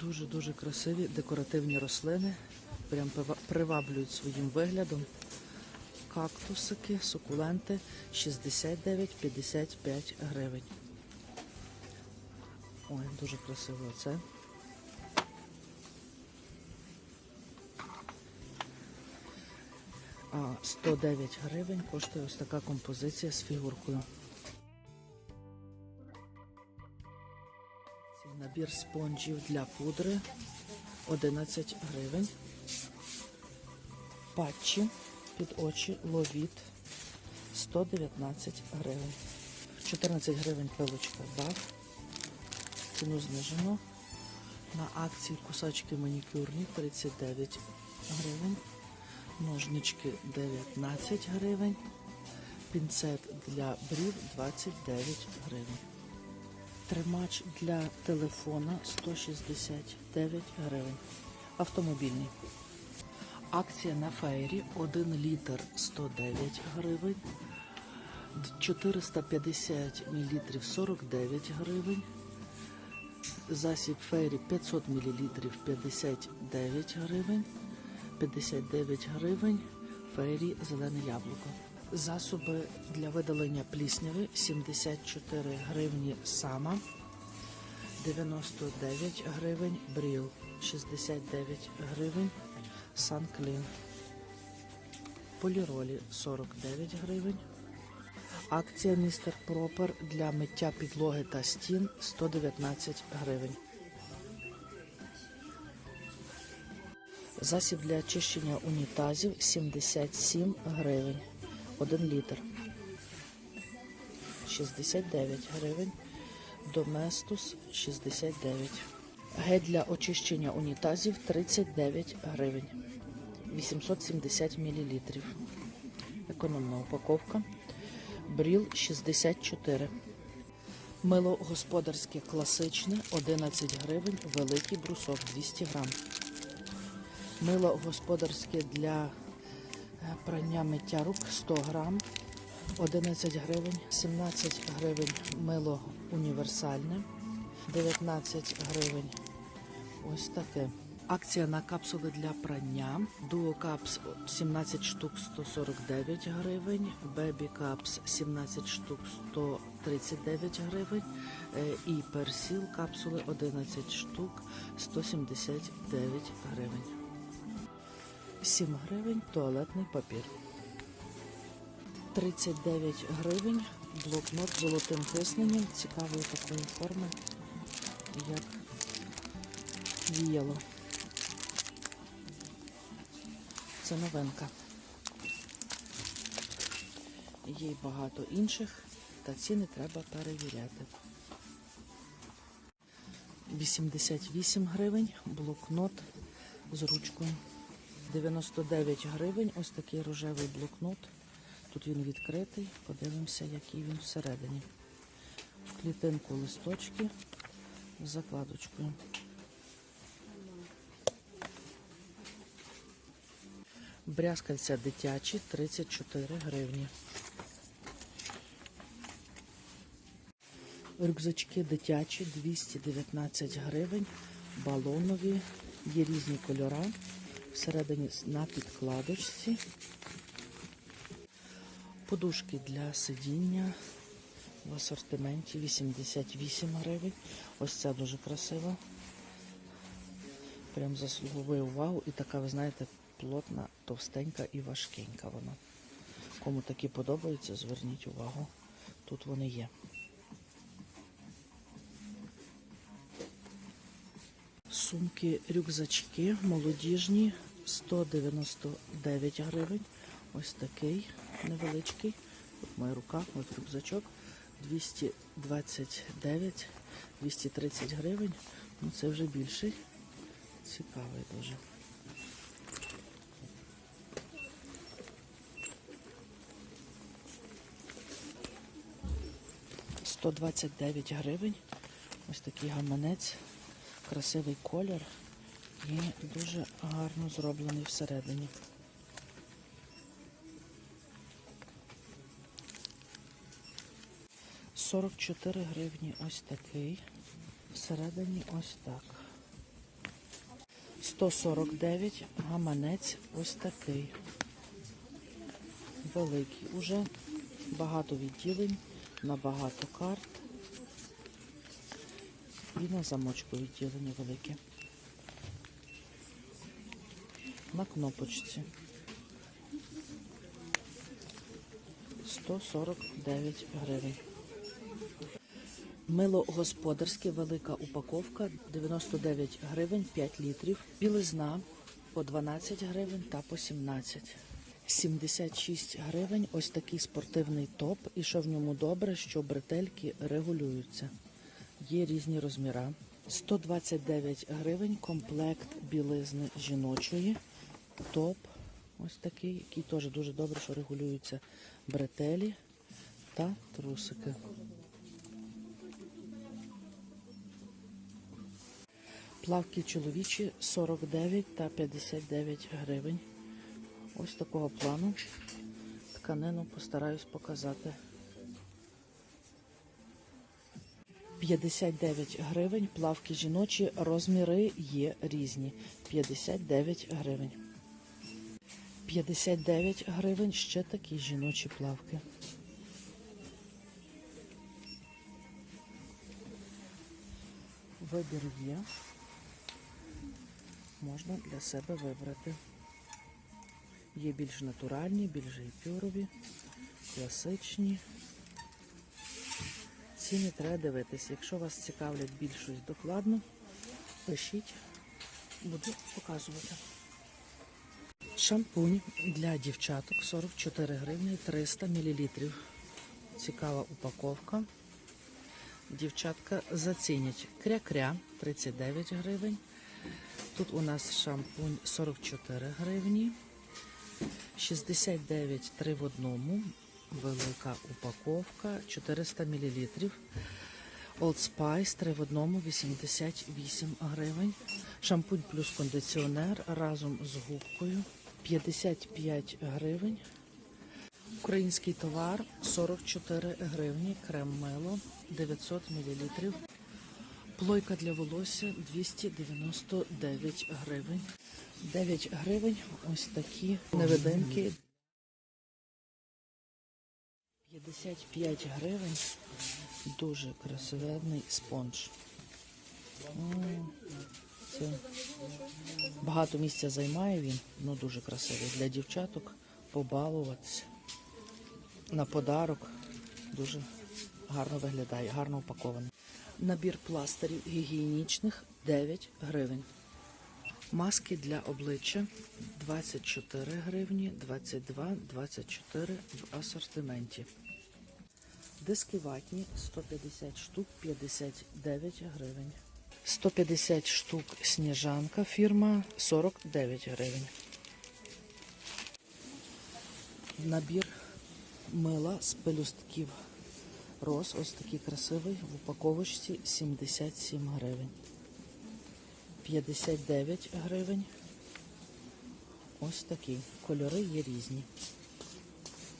Дуже-дуже красиві декоративні рослини. Прям приваблюють своїм виглядом. Кактусики, сукуленти 69-55 гривень. Ой, дуже красиво це. А 109 гривень коштує ось така композиція з фігуркою. Набір спонжів для пудри 11 гривень. Патчі під очі ловіт 119 гривень. 14 гривень пилочка баф. Ціну знижено. На акції кусачки манікюрні 39 гривень. Ножнички 19 гривень. Пінцет для брів 29 гривень. Тримач для телефона 169 гривень. Автомобільний. Акція на фейрі 1 літр 109 гривень. 450 мл 49 гривень. Засіб фейрі 500 мл 59 гривень. 59 гривень фейрі зелене яблуко. Засоби для видалення плісняви 74 гривні сама. 99 гривень бріл. 69 гривень Санклін. Поліролі 49 гривень. Акція Містер Пропер для миття підлоги та стін 119 гривень. Засіб для очищення унітазів 77 гривень. 1 літр. 69 гривень. Доместус 69. Гель для очищення унітазів 39 гривень. 870 мл. Економна упаковка. Бріл 64. Мило господарське класичне 11 гривень. Великий брусок 200 грам. Мило господарське для прання миття рук 100 грам. 11 гривень, 17 гривень мило універсальне, 19 гривень. Ось таке. Акція на капсули для прання. Дуо капс 17 штук 149 гривень, бебі капс 17 штук 139 гривень е, і персіл капсули 11 штук 179 гривень. 7 гривень туалетний папір. 39 гривень блокнот з золотим тисненням цікавої такої форми, як віяло. Це новинка. Є багато інших, та ціни треба перевіряти. 88 гривень блокнот з ручкою. 99 гривень ось такий рожевий блокнот. Тут він відкритий. Подивимося, який він всередині. В клітинку листочки з закладочкою. Брязкальця дитячі 34 гривні. Рюкзачки дитячі 219 гривень. Балонові. Є різні кольори. Всередині на підкладочці. Подушки для сидіння в асортименті 88 гривень. Ось ця дуже красива. Прям заслуговує увагу. І така, ви знаєте, плотна, товстенька і важкенька вона. Кому такі подобаються, зверніть увагу. Тут вони є. Сумки, рюкзачки молодіжні 199 гривень. Ось такий невеличкий. Тут моя рука, ось рюкзачок. 229, 230 гривень. Ну це вже більший. Цікавий дуже. Сто двадцять гривень. Ось такий гаманець, красивий колір і дуже гарно зроблений всередині. Сорок чотири гривні ось такий. Всередині ось так. 149, гаманець ось такий. Великий. Уже багато відділень, на багато карт. І на замочку відділення велике. На кнопочці. 149 гривень. Мило господарське, велика упаковка, 99 гривень, 5 літрів. Білизна по 12 гривень та по 17. 76 гривень. Ось такий спортивний топ. І що в ньому добре, що бретельки регулюються. Є різні розміри. 129 гривень комплект білизни жіночої. Топ. Ось такий, який теж дуже добре, що регулюються бретелі та трусики. Плавки чоловічі 49 та 59 гривень. Ось такого плану. Тканину постараюсь показати. 59 гривень. Плавки жіночі. Розміри є різні. 59 гривень. 59 гривень. Ще такі жіночі плавки. Вибір є. Можна для себе вибрати. Є більш натуральні, більш гіпюрові, класичні. Ціни треба дивитись. Якщо вас цікавлять більш докладно, пишіть, буду показувати. Шампунь для дівчаток 44 гривні 300 мл. Цікава упаковка. Дівчатка зацінять кря-кря 39 гривень. Тут у нас шампунь 44 гривні. 69 3 в одному. Велика упаковка 400 мл. Old Spice 3 в одному 88 гривень. Шампунь плюс кондиціонер разом з губкою 55 гривень. Український товар 44 гривні. Крем мило 900 мл. Плойка для волосся 299 гривень. 9 гривень. Ось такі невидимки. 55 гривень. Дуже красивенний спонж. М, Це багато місця займає він, ну дуже красивий. Для дівчаток побалуватися. На подарок дуже гарно виглядає, гарно упакований. Набір пластирів гігієнічних 9 гривень. Маски для обличчя 24 гривні, 22, 24 в асортименті. Диски ватні 150 штук 59 гривень. 150 штук сніжанка фірма 49 гривень. Набір мила з пелюстків роз, ось такий красивий, в упаковочці 77 гривень. 59 гривень. Ось такі. Кольори є різні.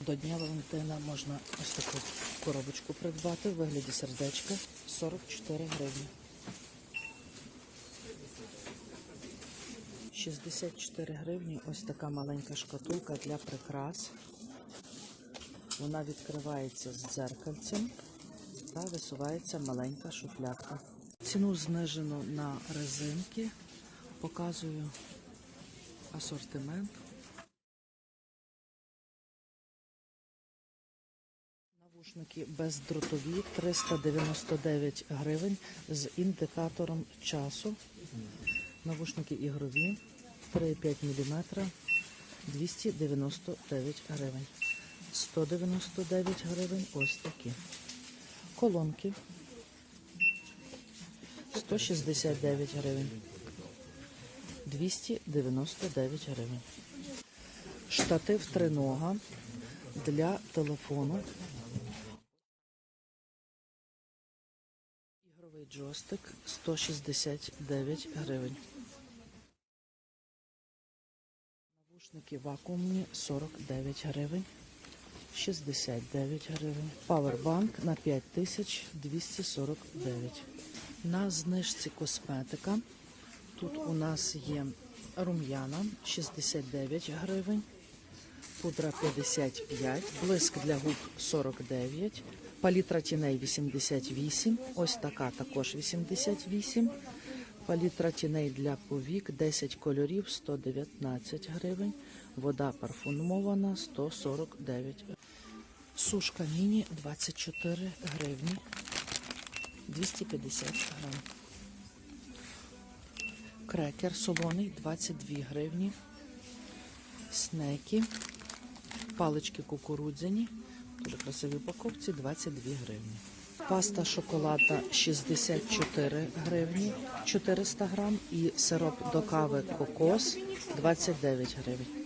До Дня Валентина можна ось таку коробочку придбати в вигляді сердечка 44 гривні. 64 гривні ось така маленька шкатулка для прикрас. Вона відкривається з дзеркальцем та висувається маленька шуфлядка. Ціну знижено на резинки. Показую асортимент. Навушники бездротові 399 гривень з індикатором часу. Навушники ігрові 3,5 мм 299 гривень. 199 гривень ось такі. Колонки 169 гривень. 299 гривень. Штатив тринога для телефону. Ігровий джойстик 169 гривень. Навушники вакуумні 49 гривень. 69 гривень. Павербанк на 5249. На знижці косметика. Тут у нас є рум'яна 69 гривень, пудра 55, блиск для губ 49, палітра тіней 88, ось така також 88, палітра тіней для повік 10 кольорів 119 гривень, вода парфумована 149 гривень. Сушка міні 24 гривні, 250 грам. Крекер солоний 22 гривні. Снеки, палички кукурудзяні, дуже красиві упаковці 22 гривні. Паста шоколадна 64 гривні, 400 грам і сироп до кави кокос 29 гривень.